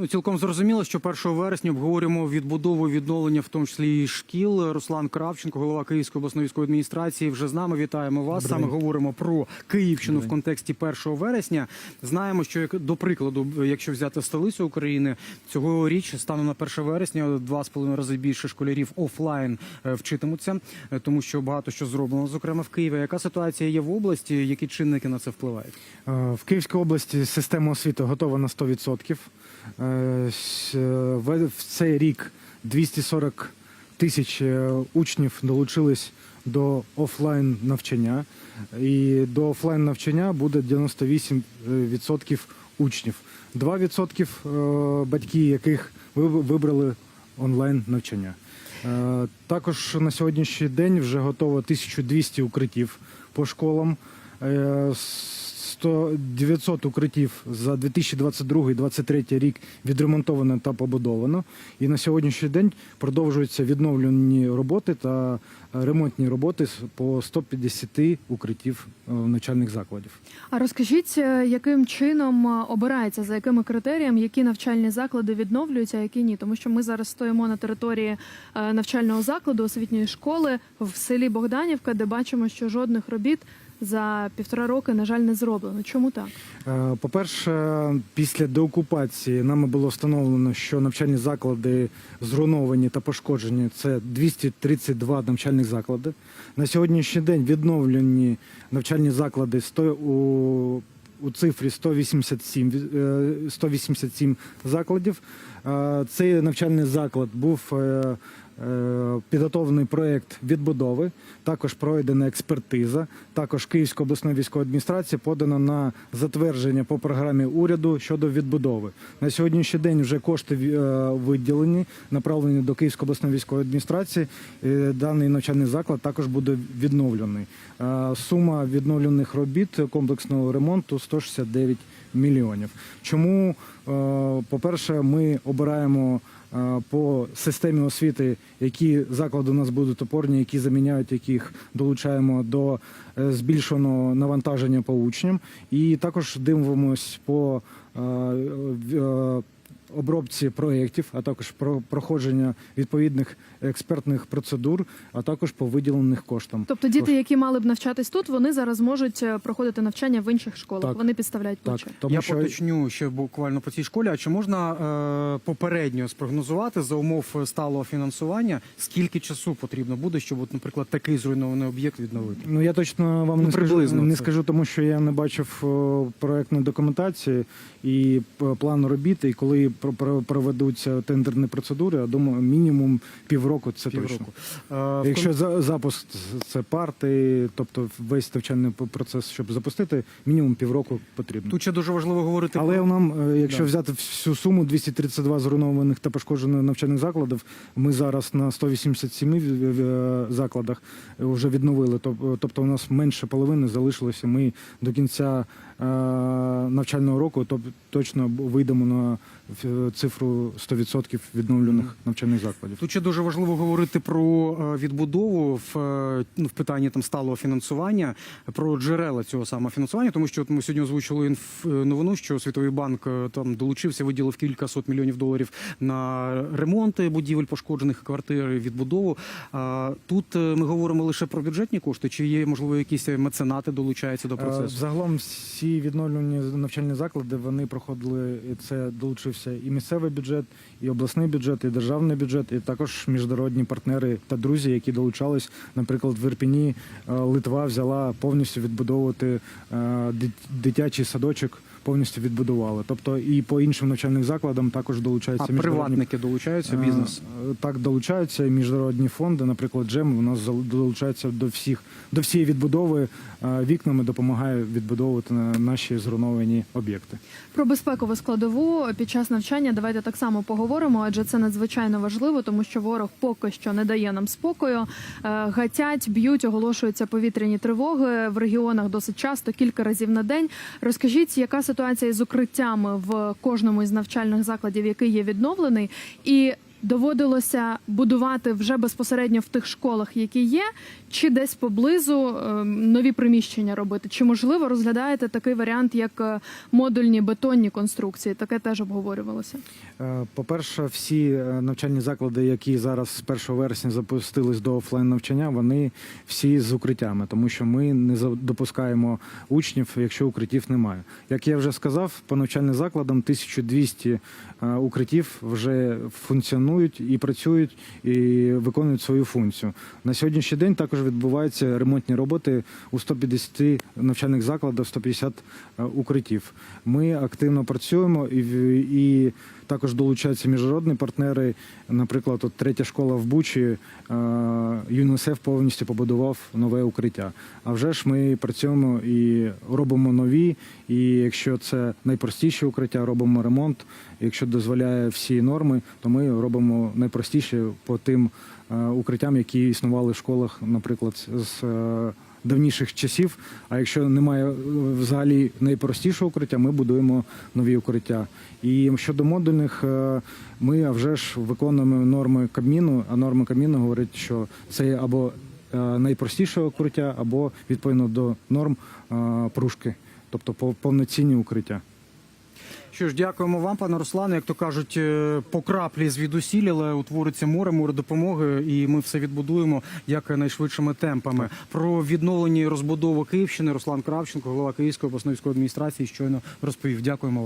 Ну, цілком зрозуміло, що 1 вересня обговорюємо відбудову відновлення, в тому числі і шкіл. Руслан Кравченко, голова Київської обласної військової адміністрації, вже з нами. Вітаємо вас. Добрий Саме говоримо про Київщину Добрий в контексті 1 вересня. Знаємо, що як до прикладу, якщо взяти столицю України, цьогоріч станом на 1 вересня два з половиною рази більше школярів офлайн е, вчитимуться, е, тому що багато що зроблено, зокрема в Києві. Яка ситуація є в області? Які чинники на це впливають? Е, В Київській області система освіти готова на 100%. Е, е, В цей рік 240 тисяч е, учнів долучились до офлайн навчання. І до офлайн навчання буде 98% учнів. 2% е, батьки, яких ви- вибрали онлайн навчання. Е, Також на сьогоднішній день вже готово 1200 укриттів по школам. Е, 100, 900 укриттів за 2022-2023 рік відремонтовано та побудовано. І на сьогоднішній день продовжуються відновлені роботи та ремонтні роботи по 150 укриттів е, навчальних закладів. А розкажіть, е, яким чином е, обирається, за якими критеріями, які навчальні заклади відновлюються, а які ні? Тому що ми зараз стоїмо на території навчального закладу освітньої школи в селі Богданівка, де бачимо, що жодних робіт за півтора роки, на жаль, не зроблено. Чому так? Е, По-перше, після деокупації нами було встановлено, що навчальні заклади зруйновані та пошкоджені. Це 232 навчальних заклади. На сьогоднішній день відновлені навчальні заклади 100 у, у цифрі 187, ві- е, 187 закладів. Е, Цей навчальний заклад був підготовлений проєкт відбудови, також пройдена експертиза. Також Київська обласна військова адміністрація подана на затвердження по програмі уряду щодо відбудови. На сьогоднішній день вже кошти е, виділені, направлені до Київської обласної військової адміністрації. Е, Даний навчальний заклад також буде відновлений. Е, Сума відновлених робіт комплексного ремонту 169 мільйонів. Чому, е, по-перше, ми обираємо е, по системі освіти, які заклади у нас будуть опорні, які заміняють, яких долучаємо до е, збільшеного навантаження по учням. І також дивимось по обробці проєктів, а також про проходження відповідних експертних процедур, а також по виділених коштам. Тобто діти, які мали б навчатись тут, вони зараз можуть е, проходити навчання в інших школах. Так. Вони підставляють Так, плече. тому Я що поточню ще буквально по цій школі. А чи можна е, попередньо спрогнозувати за умов сталого фінансування, скільки часу потрібно буде, щоб, от, наприклад, такий зруйнований об'єкт відновити? Ну я точно вам Ну, не скажу, не скажу, тому що я не бачив о, проектної документації і плану робіт. І коли про- про- проведуться тендерні процедури, я думаю, мінімум півроку це точно. Півроку. Е, в Якщо за- запуск це парти, тобто весь навчальний процес, щоб запустити, мінімум півроку потрібно. Тут ще дуже важливо говорити Але про нам, е, якщо Да. взяти всю суму 232 зруйнованих та пошкоджених навчальних закладів, ми зараз на 187 в- в- е, закладах вже відновили. Тобто у нас менше половини залишилося. Ми до кінця е, навчального року тоб- точно вийдемо на е, цифру 100% відновлених навчальних закладів. Тут ще дуже важливо говорити про е, відбудову в, е, ну, в питанні там сталого фінансування, про джерела цього самого фінансування, тому що от ми сьогодні озвучили інф, е, новину, що Світовий банк там долучився, виділив кілька сот мільйонів доларів на ремонти будівель пошкоджених квартир, відбудову. Тут ми говоримо лише про бюджетні кошти, чи є можливо якісь меценати долучаються до процесу? Загалом всі відновлені навчальні заклади вони проходили і це долучився і місцевий бюджет, і обласний бюджет, і державний бюджет, і також міжнародні партнери та друзі, які долучались. Наприклад, в Ірпіні е, Литва взяла повністю відбудовувати е, дитячий садочок. Повністю відбудували. Тобто і по іншим навчальним закладам також долучаються А міжнародні приватники долучаються, Е, бізнес? Так, долучаються і міжнародні фонди. Наприклад, Джем у нас долучається до всіх до всієї відбудови е, вікнами, допомагає відбудовувати на- наші зруйновані об'єкти. Про безпекову складову під час навчання давайте так само поговоримо, адже це надзвичайно важливо, тому що ворог поки що не дає нам спокою. Е, Гатять, б'ють, оголошуються повітряні тривоги в регіонах досить часто, кілька разів на день. Розкажіть, яка ситуація з укриттями в кожному із навчальних закладів, який є відновлений, і доводилося будувати вже безпосередньо в тих школах, які є, чи десь поблизу е, нові приміщення робити? Чи можливо розглядаєте такий варіант, як е, модульні бетонні конструкції? Таке теж обговорювалося. Е, По-перше, всі е, навчальні заклади, які зараз з 1 вересня запустились до офлайн навчання, вони всі з укриттями, тому що ми не допускаємо учнів, якщо укриттів немає. Як я вже сказав, по навчальним закладам 1200 е, укриттів вже функціонують і працюють і виконують свою функцію. На сьогоднішній день також відбуваються ремонтні роботи у 150 навчальних закладах, 150 е, укриттів. Ми активно працюємо і, і також долучаються міжнародні партнери. Наприклад, от третя школа в Бучі е, ЮНІСЕФ повністю побудував нове укриття. А вже ж ми працюємо і робимо нові. І якщо це найпростіші укриття, робимо ремонт. Якщо дозволяє всі норми, то ми робимо найпростіше по тим е, укриттям, які існували в школах, наприклад, з е, давніших часів. А якщо немає е, взагалі найпростішого укриття, ми будуємо нові укриття. І щодо модульних, е, ми вже ж виконуємо норми Кабміну, а норми Кабміну говорять, що це або е, найпростіше укриття, або відповідно до норм пружки, тобто пов- повноцінні укриття. Що ж, дякуємо вам, пане Руслане. Як то кажуть, е, по краплі звідусіль, але утвориться море, море допомоги, і ми все відбудуємо як найшвидшими темпами. Про відновлення і розбудову Київщини Руслан Кравченко, голова Київської обласної військової адміністрації, щойно розповів. Дякуємо.